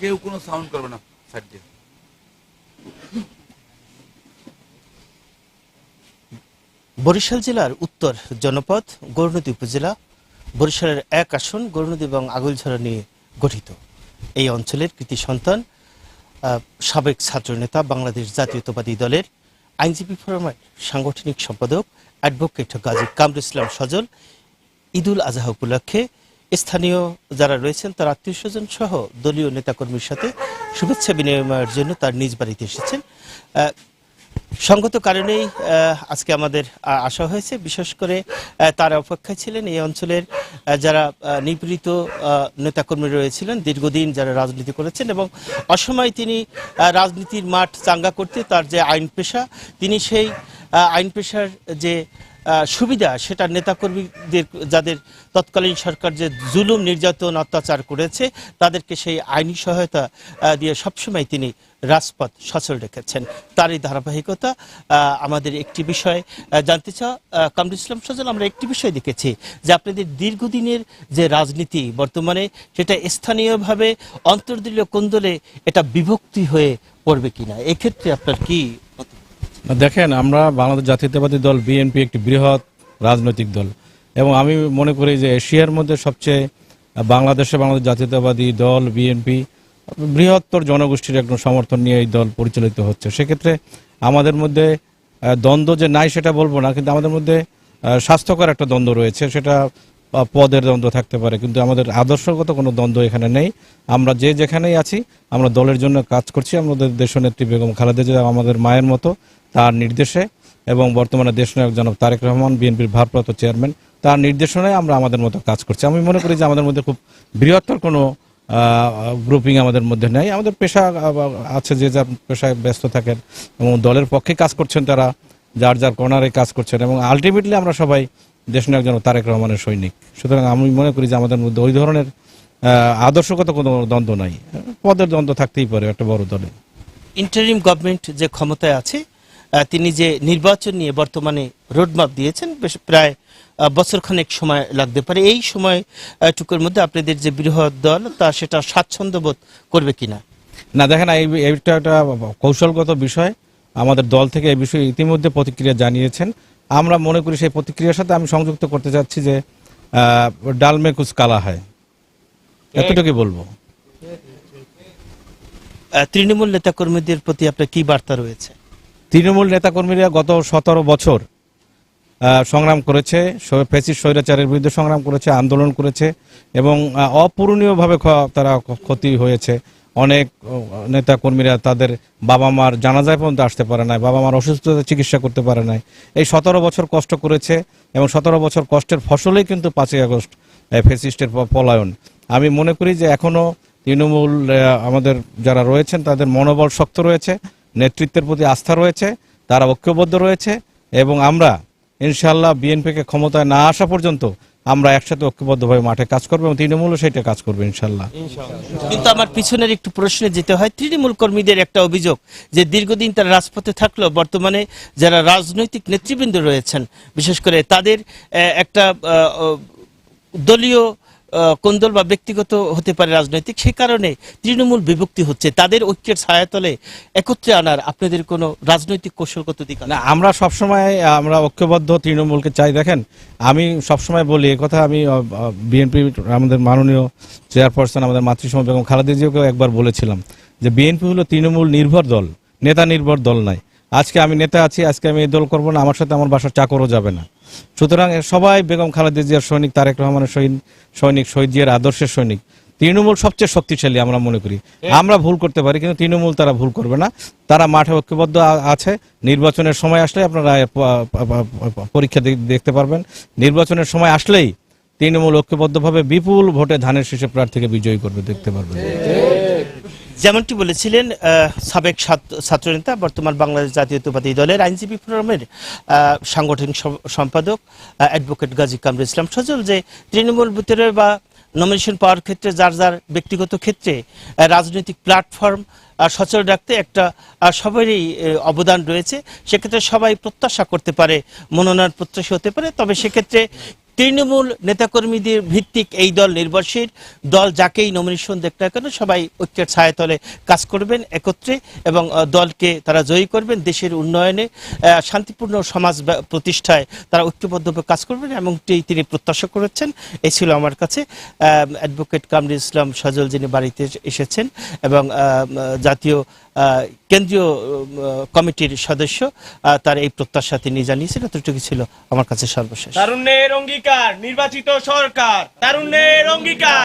কেউ কোনো সাউন্ড করবে না সাইড দিয়ে বরিশাল জেলার উত্তর জনপদ, গৌরনদী উপজেলা, বরিশালের এক আসন, গৌরনদী এবং আগুলঝরা নিয়ে গঠিত। এই অঞ্চলের কৃতি সন্তান সাবেক ছাত্রনেতা বাংলাদেশ জাতীয়তাবাদী দলের আইনজীবী ফোরামের সাংগঠনিক সম্পাদক, অ্যাডভোকেট গাজী কামরুল ইসলাম সজল, ঈদুল আজহা উপলক্ষে স্থানীয় যারা রয়েছেন, তার আত্মীয় স্বজন সহ দলীয় নেতাকর্মীর সাথে শুভেচ্ছা বিনিময়ের জন্য তার নিজ বাড়িতে এসেছেন। সঙ্গত কারণেই আজকে আমাদের আসা হয়েছে। বিশেষ করে তার অপেক্ষায় ছিলেন এই অঞ্চলের যারা নিপীড়িত নেতাকর্মী রয়েছিলেন, দীর্ঘদিন যারা রাজনীতি করেছেন এবং অসময় তিনি রাজনীতির মাঠ চাঙ্গা করতে তার যে আইন পেশা, তিনি সেই আইন পেশার যে সুবিধা, সেটা নেতাকর্মীদের যাদের তৎকালীন সরকার যে জুলুম, নির্যাতন, অত্যাচার করেছে, তাদেরকে সেই আইনি সহায়তা দিয়ে সবসময় তিনি রাজপথ সচল রেখেছেন তারই ধারাবাহিকতা আমাদের একটি বিষয় জানতে চাও কামরুল ইসলাম সজল, আমরা একটি বিষয় দেখেছি যে আপনাদের দীর্ঘদিনের যে রাজনীতি বর্তমানে, সেটা স্থানীয়ভাবে অন্তর্দলীয় কোন্দলে এটা বিভক্তি হয়ে পড়বে কিনা এক্ষেত্রে আপনার কি? দেখেন, আমরা বাংলাদেশ জাতীয়তাবাদী দল, বিএনপি একটি বৃহৎ রাজনৈতিক দল। এবং আমি মনে করি যে এশিয়ার মধ্যে সবচেয়ে বাংলাদেশে বাংলাদেশ জাতীয়তাবাদী দল, বিএনপি, বৃহত্তর জনগোষ্ঠীর একজন সমর্থন নিয়ে এই দল পরিচালিত হচ্ছে। সেক্ষেত্রে আমাদের মধ্যে দ্বন্দ্ব যে নাই সেটা বলব না, কিন্তু আমাদের মধ্যে স্বাস্থ্যকর একটা দ্বন্দ্ব রয়েছে, সেটা পদের দ্বন্দ্ব থাকতে পারে। কিন্তু আমাদের আদর্শগত কোনো দ্বন্দ্ব এখানে নেই। আমরা যে যেখানেই আছি, আমরা দলের জন্য কাজ করছি। আমাদের দেশনেত্রী বেগম খালেদা জিয়া আমাদের মায়ের মতো। তার নির্দেশে এবং বর্তমানে দেশনায়ক জনাব তারেক রহমান, বিএনপির ভারপ্রাপ্ত চেয়ারম্যান, তার নির্দেশনায় আমরা আমাদের মতো কাজ করছি। আমি মনে করি যে আমাদের মধ্যে খুব বৃহত্তর কোনো গ্রুপিং আমাদের মধ্যে নেই। আমাদের পেশা আছে যে যার পেশায় ব্যস্ত থাকেন এবং দলের পক্ষে কাজ করছেন তারা, যার যার কর্নারে কাজ করছেন এবং আলটিমেটলি আমরা সবাই দেশনায়ক জনাব তারেক রহমানের সৈনিক। সুতরাং আমি মনে করি যে আমাদের মধ্যে ওই ধরনের আদর্শগত কোনো দ্বন্দ্ব নাই। পদের দ্বন্দ্ব থাকতেই পারে একটা বড় দলে। ইন্টারিম গভর্নমেন্ট যে ক্ষমতায় আছে তিনি যে নির্বাচন নিয়ে বর্তমানে রোডম্যাপ দিয়েছেন বেশ প্রায় বছরখানেক সময় লাগতে পারে। এই সময় টুকুর মধ্যে আপনাদের যে বৃহৎ দল তা সেটা স্বাচ্ছন্দ্য বোধ করবে কিনা? না দেখেন এই এইটা একটা কৌশলগত বিষয়। আমাদের দল থেকে এই বিষয়ে ইতিমধ্যে প্রতিক্রিয়া জানিয়েছেন। আমরা মনে করি সেই প্রতিক্রিয়ার সাথে আমি সংযুক্ত করতে চাচ্ছি যে আহ, ডালমে কুচ কালা হয়। এতটুকুই বলব। তৃণমূল নেতাকর্মীদের প্রতি আপনার কি বার্তা রয়েছে? তৃণমূল নেতাকর্মীরা গত সতেরো বছর সংগ্রাম করেছে ফেসিস স্বৈরাচারের বিরুদ্ধে সংগ্রাম করেছে, আন্দোলন করেছে এবং অপূরণীয়ভাবে তারা ক্ষতি হয়েছে। অনেক নেতা কর্মীরা তাদের বাবা মার জানাজায় পর্যন্ত আসতে পারে নাই বাবা মার অসুস্থতা চিকিৎসা করতে পারে নাই। এই সতেরো বছর কষ্ট করেছে এবং সতেরো বছর কষ্টের ফসলেই কিন্তু পাঁচই আগস্ট ফেসিস্টের পলায়ন। আমি মনে করি যে এখনও তৃণমূল আমাদের যারা রয়েছেন তাদের মনোবল শক্ত রয়েছে। নেতৃত্বের প্রতি আস্থা রয়েছে, তারা ঐক্যবদ্ধ রয়েছে, এবং আমরা ইনশাল্লাহ বিএনপিকে ক্ষমতায় না আসা পর্যন্ত আমরা একসাথে ঐক্যবদ্ধভাবে মাঠে কাজ করব এবং তৃণমূলও সেটা কাজ করবে ইনশাল্লাহ কিন্তু আমার পিছনের একটু প্রশ্নে যেতে হয়, তৃণমূল কর্মীদের একটা অভিযোগ যে দীর্ঘদিন তারা রাজপথে থাকলেও বর্তমানে যারা রাজনৈতিক নেতৃবৃন্দ রয়েছেন, বিশেষ করে তাদের একটা দলীয় কোন্দল বা ব্যক্তিগত হতে পারে রাজনৈতিক সে কারণে তৃণমূল বিভক্তি হচ্ছে। তাদের ঐক্যের ছায়াতলে একত্রে আনার আপনাদের কোনো রাজনৈতিক কৌশলগত দিক না, আমরা সবসময়, আমরা ঐক্যবদ্ধ তৃণমূলকে চাই। দেখেন, আমি সবসময় বলি কথা আমি বিএনপি, আমাদের মাননীয় চেয়ারপারসন আমাদের মাতৃসম বেগম খালেদা জিয়াকেও একবার বলেছিলাম যে বিএনপি হলো তৃণমূল নির্ভর দল, নেতা নির্ভর দল নাই। আজকে আমি নেতা আছি, আজকে আমি এই দল করব না, আমার সাথে আমার বাসার চাকরও যাবে না। সুতরাং সবাই বেগম খালেদা জিয়ার সৈনিক তারেক রহমানের সৈন- সৈনিক শহীদ জিয়ার আদর্শের সৈনিক। তৃণমূল সবচেয়ে শক্তিশালী আমরা মনে করি। আমরা ভুল করতে পারি কিন্তু তৃণমূল তারা ভুল করবে না। তারা মাঠে ঐক্যবদ্ধ আছে। নির্বাচনের সময় আসলে আপনারা পরীক্ষা দেখতে পারবেন। নির্বাচনের সময় আসলেই তৃণমূল ঐক্যবদ্ধভাবে বিপুল ভোটে ধানের শীষে প্রার্থীকে বিজয়ী করবে দেখতে পারবেন। যেমনটি বলেছিলেন সাবেক ছাত্র- ছাত্রনেতা, বর্তমান বাংলাদেশ জাতীয়তাবাদী দলের আইনজীবী ফোরামের সাংগঠনিক সম্পাদক অ্যাডভোকেট গাজী কামরুল ইসলাম সজল যে তৃণমূল ভিতরে বা নমিনেশন পাওয়ার ক্ষেত্রে যার যার ব্যক্তিগত ক্ষেত্রে রাজনৈতিক প্ল্যাটফর্ম সচল রাখতে একটা সবারই অবদান রয়েছে। সেক্ষেত্রে সবাই প্রত্যাশা করতে পারে, মনোনয়ন প্রত্যাশী হতে পারে। তবে সেক্ষেত্রে তৃণমূল নেতাকর্মীদের ভিত্তিক এই দল নির্ভরশীল। দল যাকেই নমিনেশন দেখ না কেন, সবাই ঐক্যের ছায়াতলে কাজ করবেন একত্রে এবং দলকে তারা জয়ী করবেন দেশের উন্নয়নে। শান্তিপূর্ণ সমাজ প্রতিষ্ঠায় তারা ঐক্যবদ্ধভাবে কাজ করবেন এমনটি তিনি প্রত্যাশা করেছেন, এই ছিল আমার কাছে। অ্যাডভোকেট কামরুল ইসলাম সজল যিনি বাড়িতে এসেছেন এবং জাতীয় কেন্দ্রীয় কমিটির সদস্য তার এই প্রত্যাশা তিনি জানিয়েছেন। এতটুকু ছিল আমার কাছে সর্বশেষ। তারুণ্যের অঙ্গীকার, নির্বাচিত সরকার, তারুণ্যের অঙ্গীকার।